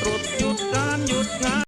ตรุษหยุดการหยุดงาน